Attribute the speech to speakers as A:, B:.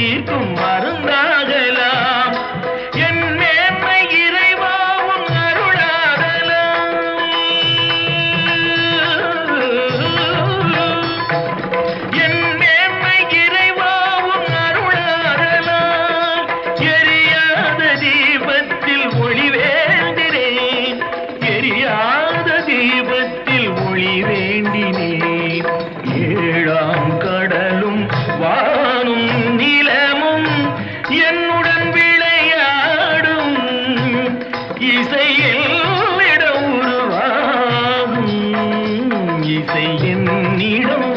A: தீர்க்கும் மருந்தாகலாம். என் மேன்மை இறைவாவும் அருளாகலாம். என் மேன்மை இறைவாவும் அருளாகலாம். எரியாத தீபத்தில் ஒளி வேண்டினேன் எரியாத தீபத்தில் ஒளி வேண்டினேன் ஏழா இசை என்னிடம்